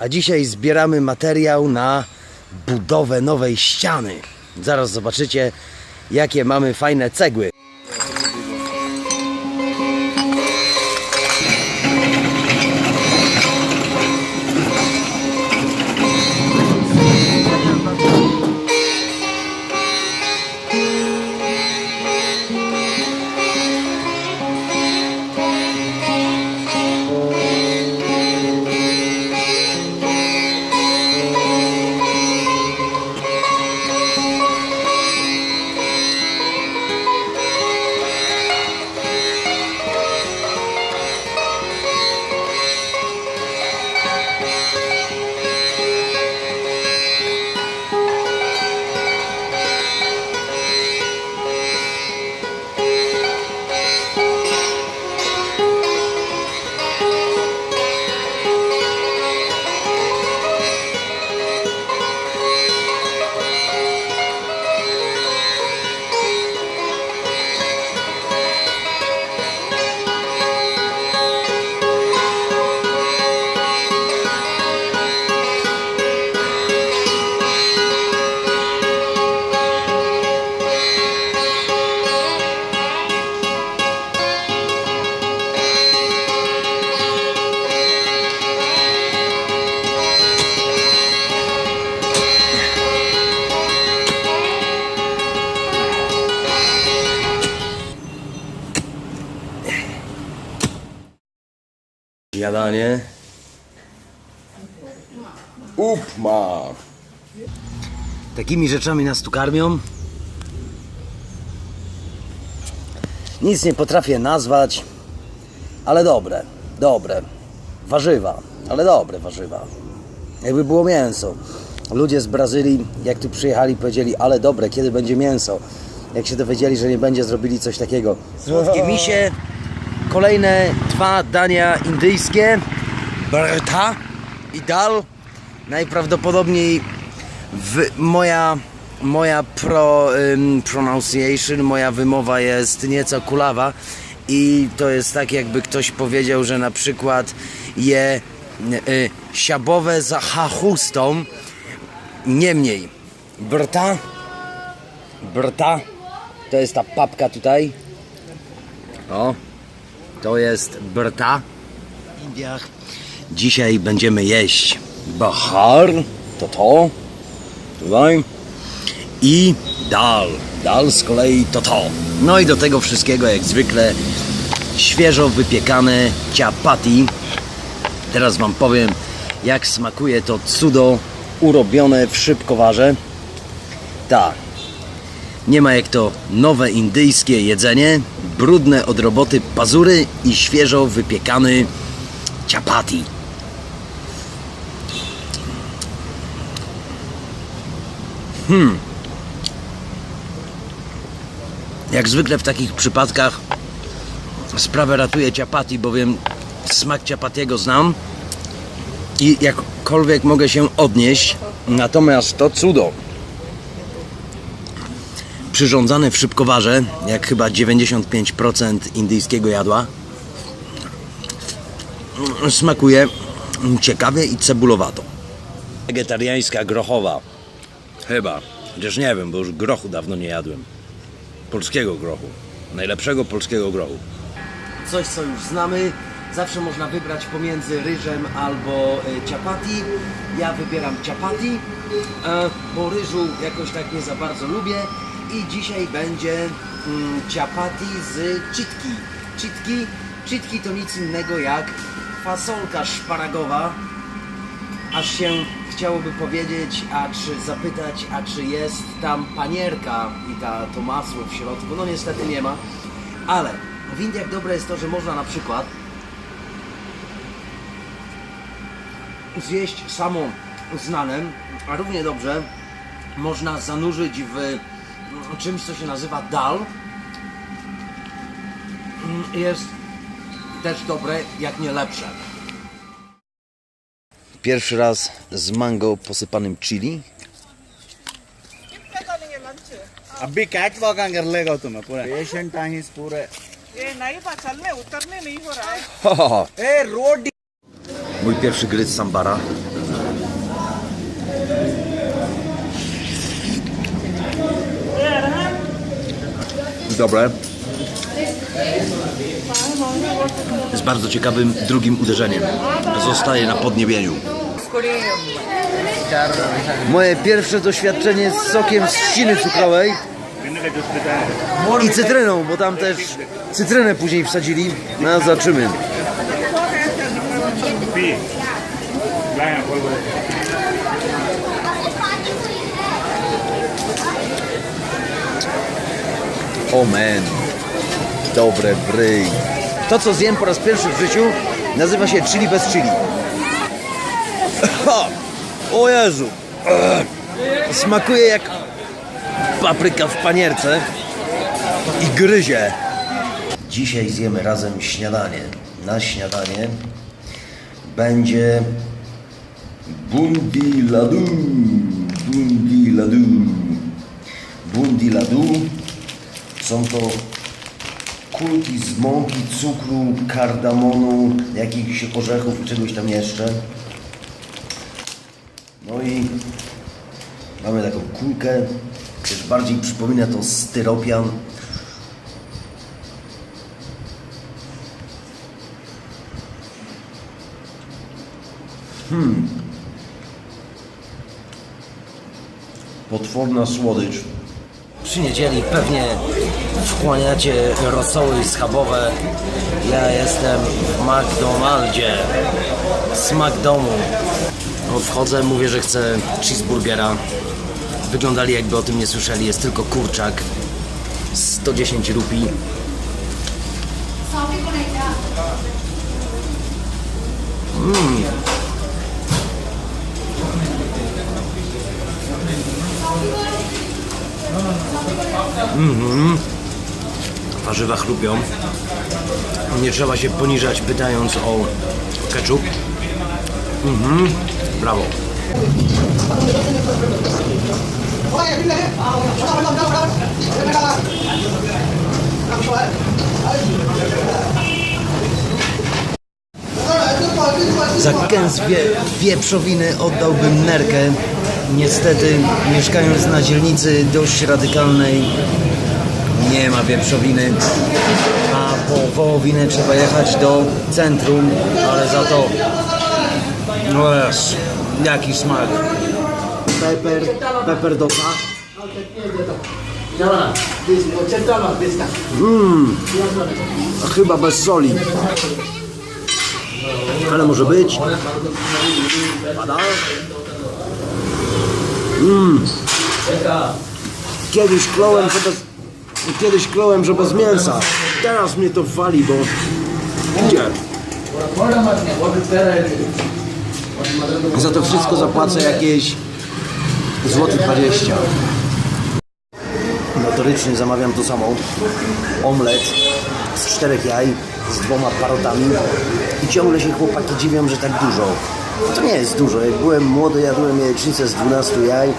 A dzisiaj zbieramy materiał na budowę nowej ściany. Zaraz zobaczycie, jakie mamy fajne cegły. Jadanie. Upma. Takimi rzeczami nas tu karmią. Nic nie potrafię nazwać, ale dobre, dobre. Warzywa, ale dobre warzywa. Jakby było mięso. Ludzie z Brazylii, jak tu przyjechali, powiedzieli, ale dobre, kiedy będzie mięso? Jak się dowiedzieli, że nie będzie, zrobili coś takiego. Słodkie misie, kolejne dwa dania indyjskie. Barta i dal. Najprawdopodobniej moja, moja pro, ym, pronunciation, moja wymowa jest nieco kulawa i to jest tak jakby ktoś powiedział, że na przykład je y, siabowe za chustą. Niemniej, brta, brta, to jest ta papka tutaj. O, to jest brta w Indiach. Dzisiaj będziemy jeść bahar, to to, tutaj. I dal, dal z kolei to to. No i do tego wszystkiego jak zwykle świeżo wypiekane ciapati. Teraz wam powiem jak smakuje to cudo urobione w szybkowarze. Tak, nie ma jak to nowe indyjskie jedzenie, brudne od roboty pazury i świeżo wypiekany ciapati. Hmm. Jak zwykle w takich przypadkach sprawę ratuje ciapati, bowiem smak ciapatiego znam i jakkolwiek mogę się odnieść, natomiast to cudo przyrządzane w szybkowarze, jak chyba 95% indyjskiego jadła, smakuje ciekawie i cebulowato. Wegetariańska grochowa. Chyba. Chociaż nie wiem, bo już grochu dawno nie jadłem. Polskiego grochu. Najlepszego polskiego grochu. Coś, co już znamy. Zawsze można wybrać pomiędzy ryżem albo e, ciapati. Ja wybieram ciapati, e, bo ryżu jakoś tak nie za bardzo lubię. I dzisiaj będzie mm, ciapati z chitki. Chitki, chitki to nic innego jak fasolka szparagowa, aż się chciałoby powiedzieć, a czy zapytać, a czy jest tam panierka i ta, to masło w środku. No niestety nie ma, ale w Indiach dobre jest to, że można na przykład zjeść samą znanem, a równie dobrze można zanurzyć w czymś, co się nazywa dal. Mm, Jest też dobre, jak nie lepsze. Pierwszy raz z mango posypanym chili. अभी catwalk कर लेगा तुम्हें पूरा पेशेंट आहे पूरे ये नहीं बा चलने उतरने नहीं हो रहा है ए road Mój pierwszy gryz sambara. Dobre. Z bardzo ciekawym drugim uderzeniem. Zostaje na podniebieniu. Moje pierwsze doświadczenie z sokiem z trzciny cukrowej i cytryną, bo tam też cytrynę później wsadzili. No zobaczymy. O man, dobre bryj. To co zjem po raz pierwszy w życiu nazywa się chili bez chili. Ha! O Jezu! Smakuje jak papryka w panierce i gryzie. Dzisiaj zjemy razem śniadanie. Na śniadanie będzie bundi ladu. Bundi ladu. Bundi ladu są to kulki z mąki, cukru, kardamonu, jakichś orzechów i czegoś tam jeszcze. No i mamy taką kulkę, też bardziej przypomina to styropian. Hmm. Potworna słodycz. Przy niedzieli pewnie wchłaniacie rosoły schabowe. Ja jestem w McDonaldzie. Smak domu. Wchodzę, mówię, że chcę cheeseburgera. Wyglądali jakby o tym nie słyszeli. Jest tylko kurczak. 110 rupii. Warzywa chrupią. Nie trzeba się poniżać pytając o ketchup. Mhm. Brawo. Za kęs wie, wieprzowiny oddałbym nerkę. Niestety, mieszkając na dzielnicy dość radykalnej, nie ma wieprzowiny, a po wołowinę trzeba jechać do centrum, ale za to no jest, jaki smak. Pepper, pepper dosa. Mmm, chyba bez soli. Ale może być. Pada. Mmm. Kiedyś klołem, bez, kiedyś klołem, że bez mięsa. Teraz mnie to wali, bo idzie. Za to wszystko zapłacę jakieś złoty 20. Notorycznie zamawiam to samo. Omlet z czterech jaj, z dwoma parotami. I ciągle się chłopaki dziwią, że tak dużo. To nie jest dużo. Jak byłem młody, jadłem jajecznicę z 12 jaj,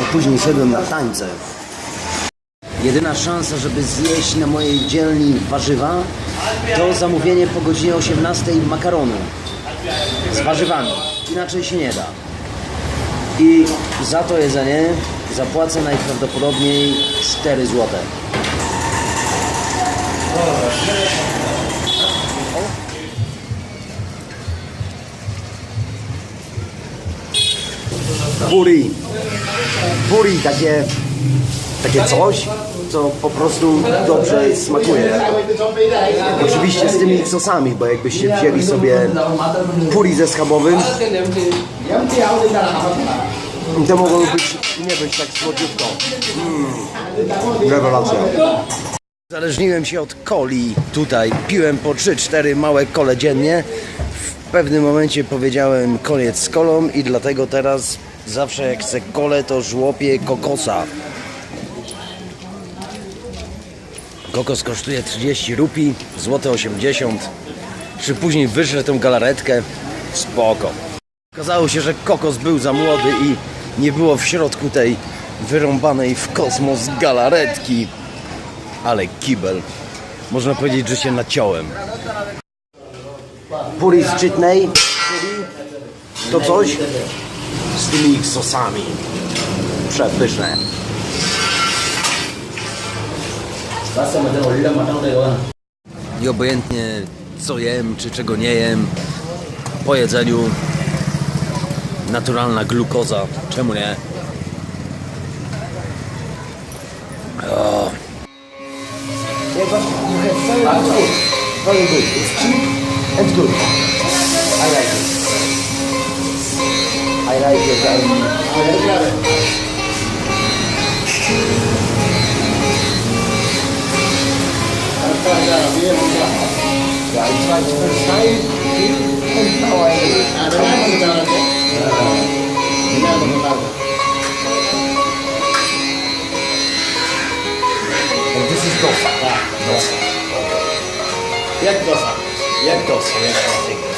a później szedłem na tańce. Jedyna szansa, żeby zjeść na mojej dzielni warzywa, to zamówienie po godzinie 18 makaronu z warzywami. Inaczej się nie da. I za to jedzenie zapłacę najprawdopodobniej 4 zł. Puri. Puri, takie, takie coś, co po prostu dobrze smakuje. Oczywiście z tymi sosami, bo jakbyście wzięli sobie puri ze schabowym, to mogło być, nie być tak słodziutko. Mm, rewelacja. Zależniłem się od coli tutaj. Piłem po 3-4 małe kole dziennie. W pewnym momencie powiedziałem koniec z kolą i dlatego teraz zawsze jak chcę kole to żłopię kokosa. Kokos kosztuje 30 rupi, złote 80. Czy później wyżrę tę galaretkę? Spoko. Okazało się, że kokos był za młody i nie było w środku tej wyrąbanej w kosmos galaretki. Ale kibel. Można powiedzieć, że się naciąłem. Puri z czyli to coś z tymi ich sosami. Przepyszne. I obojętnie co jem, czy czego nie jem, po jedzeniu naturalna glukoza, czemu nie? O. Yeah, but you have very good. Very good. It's cheap and good. I like it. I like it. I, yeah, I tried first time here and now I And this is dosa. Dosa. Jak dosa? Jak dosa? Jak dosa? Jak dosa?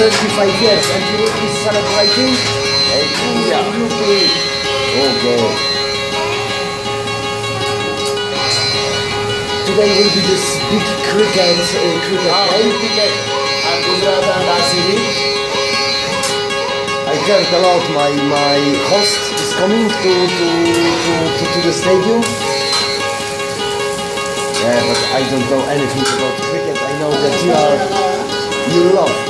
Thirty-five years, and you will be celebrating. Yeah. You will be. Oh God. Today will be this big cricket uh, cricket game. And Gujarat and RCB. I heard a lot. My my host is coming to to to, to, to the stadium. Yeah, but I don't know anything about cricket. I know that you are you love.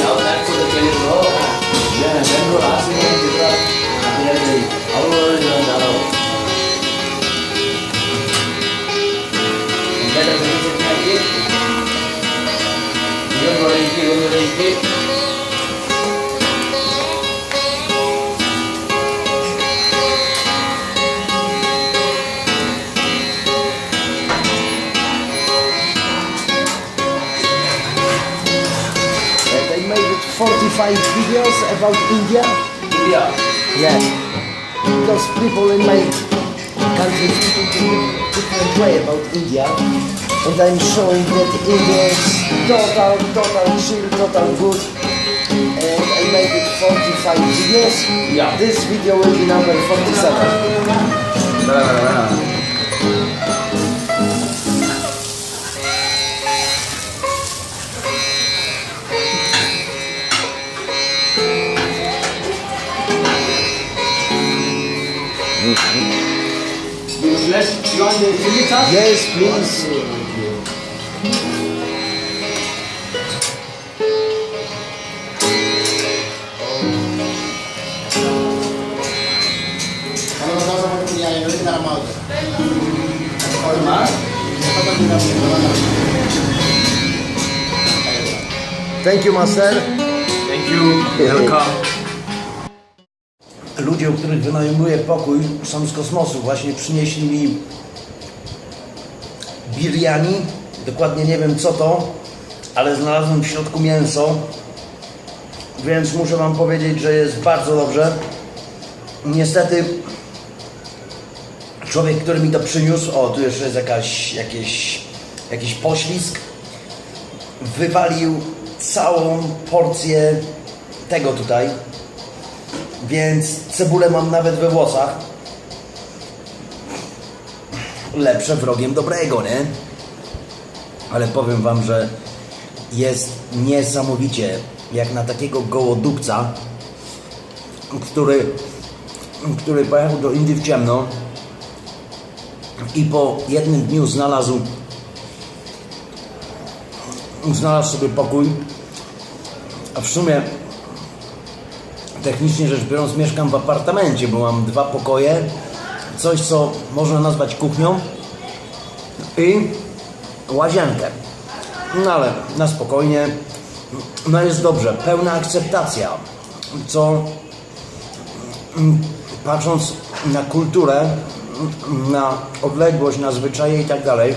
ಯಾವ bank ಕೊಟ್ಟು ಕೇಳಿದ್ರು ಬೆಂಗಳೂರು ಹಾಸನ ಹೇಳಿದ್ರಿ ಅವರು ನಾವು ಬೆಂಗಳೂರು ಇಕ್ಕಿ ಬೆಂಗಳೂರು ಇಕ್ಕಿ about India. India? Yeah. Because people in my country think in a different way about India. And I'm showing that India is total, total chill, total good. And I made it 45 videos. Yeah. This video will be number 47. Ah. let's, you want the chili sauce? Yes, please. Thank you, Marcel. Thank you. Welcome. Ludzie, u których wynajmuję pokój, są z kosmosu. Właśnie przynieśli mi biryani. Dokładnie nie wiem co to, ale znalazłem w środku mięso. Więc muszę Wam powiedzieć, że jest bardzo dobrze. Niestety człowiek, który mi to przyniósł, o tu jeszcze jest jakaś, jakieś, jakiś poślizg, wywalił całą porcję tego tutaj więc cebulę mam nawet we włosach. Lepsze wrogiem dobrego, nie? Ale powiem Wam, że jest niesamowicie, jak na takiego gołodupca, który, który pojechał do Indii w ciemno i po jednym dniu znalazł znalazł sobie pokój, a w sumie technicznie rzecz biorąc mieszkam w apartamencie, bo mam dwa pokoje, coś co można nazwać kuchnią i łazienkę. No ale na spokojnie, no jest dobrze, pełna akceptacja, co mm, patrząc na kulturę na odległość, na zwyczaje i tak dalej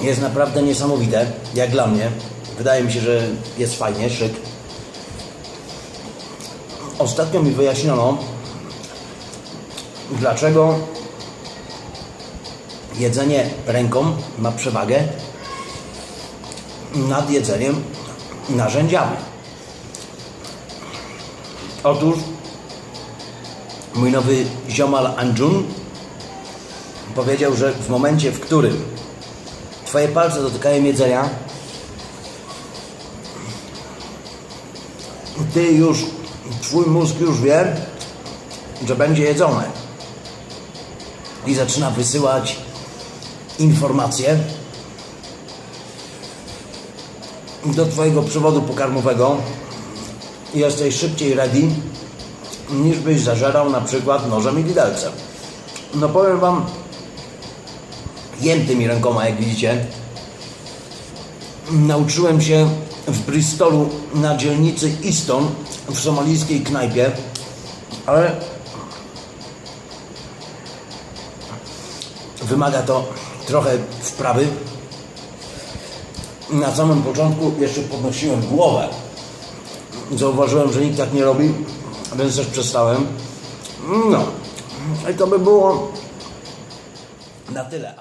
jest naprawdę niesamowite, jak dla mnie. Wydaje mi się, że jest fajnie, szyk. Ostatnio mi wyjaśniono, dlaczego jedzenie ręką ma przewagę nad jedzeniem narzędziami. Otóż mój nowy ziomal Anjun powiedział, że w momencie, w którym Twoje palce dotykają jedzenia, Ty już, Twój mózg już wie, że będzie jedzone. I zaczyna wysyłać informacje do Twojego przewodu pokarmowego jesteś szybciej ready niż byś zażerał na przykład nożem i widelcem. No powiem Wam, jem tymi rękoma, jak widzicie. Nauczyłem się w Bristolu na dzielnicy Easton w somalijskiej knajpie, ale wymaga to trochę wprawy. Na samym początku jeszcze podnosiłem głowę. Zauważyłem, że nikt tak nie robi, więc też przestałem. No, i to by było na tyle.